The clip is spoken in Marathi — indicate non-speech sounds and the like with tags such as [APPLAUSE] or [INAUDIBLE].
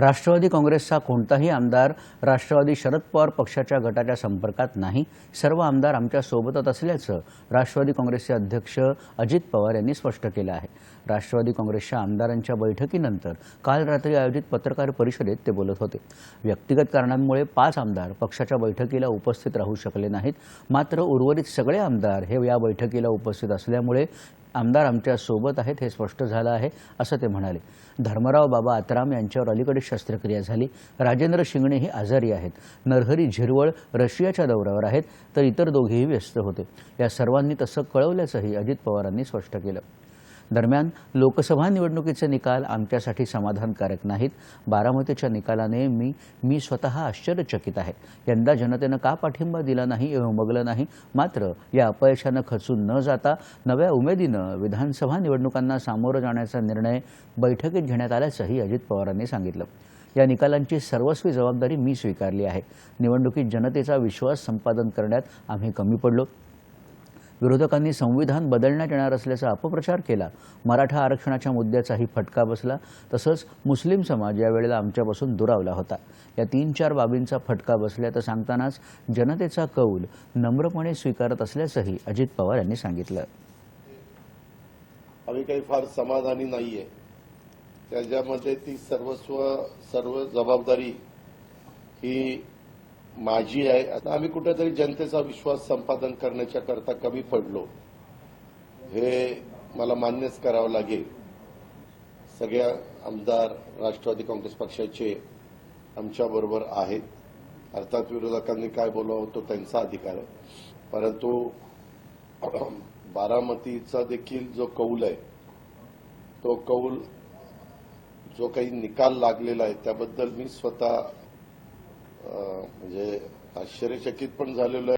राष्ट्रवादी काँग्रेसचा कोणताही आमदार राष्ट्रवादी शरद पवार पक्षाच्या गटाच्या संपर्कात नाही. सर्व आमदार आमच्या सोबतच असल्याचं राष्ट्रवादी काँग्रेसचे अध्यक्ष अजित पवार यांनी स्पष्ट केलं आहे. राष्ट्रवादी काँग्रेसच्या आमदारांच्या बैठकीनंतर काल रात्री आयोजित पत्रकार परिषदेत ते बोलत होते. व्यक्तिगत कारणांमुळे पाच आमदार पक्षाच्या बैठकीला उपस्थित राहू शकले नाहीत. मात्र उर्वरित सगळे आमदार हे या बैठकीला उपस्थित असल्यामुळे आमदार आमच्यासोबत आहेत हे स्पष्ट झालं आहे असं ते म्हणाले. धर्मराव बाबा आत्राम यांच्यावर अलीकडे शस्त्रक्रिया झाली. राजेंद्र शिंगणेही आजारी आहेत. नरहरी झिरवळ रशियाच्या दौऱ्यावर आहेत तर इतर दोघेही व्यस्त होते. या सर्वांनी तसं कळवल्याचंही अजित पवारांनी स्पष्ट केलं. दरम्यान लोकसभा निवडणुकीचे निकाल आमच्यासाठी समाधानकारक नाहीत. बारामतीच्या निकालाने मी मी स्वतः आश्चर्यचकित आहे. यंदा जनतेनं का पाठिंबा दिला नाही उमगलं नाही? मात्र या अपयशानं खचून न जाता नव्या उमेदीनं विधानसभा निवडणुकांना सामोरं जाण्याचा निर्णय बैठकीत घेण्यात आल्याचंही अजित पवारांनी सांगितलं. या निकालांची सर्वस्वी जबाबदारी मी स्वीकारली आहे. निवडणुकीत जनतेचा विश्वास संपादन करण्यात आम्ही कमी पडलो. विरोधकांनी संविधान बदलण्यात येणार असल्याचा अपप्रचार केला. मराठा आरक्षणाच्या मुद्द्याचाही फटका बसला. तसंच मुस्लिम समाज यावेळेला आमच्यापासून दुरावला होता. या तीन चार बाबींचा फटका बसल्याचं सांगतानाच जनतेचा कौल नम्रपणे स्वीकारत असल्याचंही अजित पवार यांनी सांगितलं. आम्ही काही फार समाधानी नाहीये. त्याच्यामध्ये ती सर्वस्व सर्व जबाबदारी ही माझी आहे. आता आम्ही कुठेतरी जनतेचा विश्वास संपादन करण्याच्या करता कमी पडलो. हे मला मान्यच करावं लागेल. सगळ्या आमदार राष्ट्रवादी काँग्रेस पक्षाचे आमच्याबरोबर आहेत. अर्थात विरोधकांनी काय बोलावं तो त्यांचा अधिकार आहे. परंतु [CLEARS THROAT] बारामतीचा देखील जो कौल आहे तो कौल जो काही निकाल लागलेला आहे त्याबद्दल मी स्वतः म्हणजे आश्चर्यचकित पण झालेलो आहे.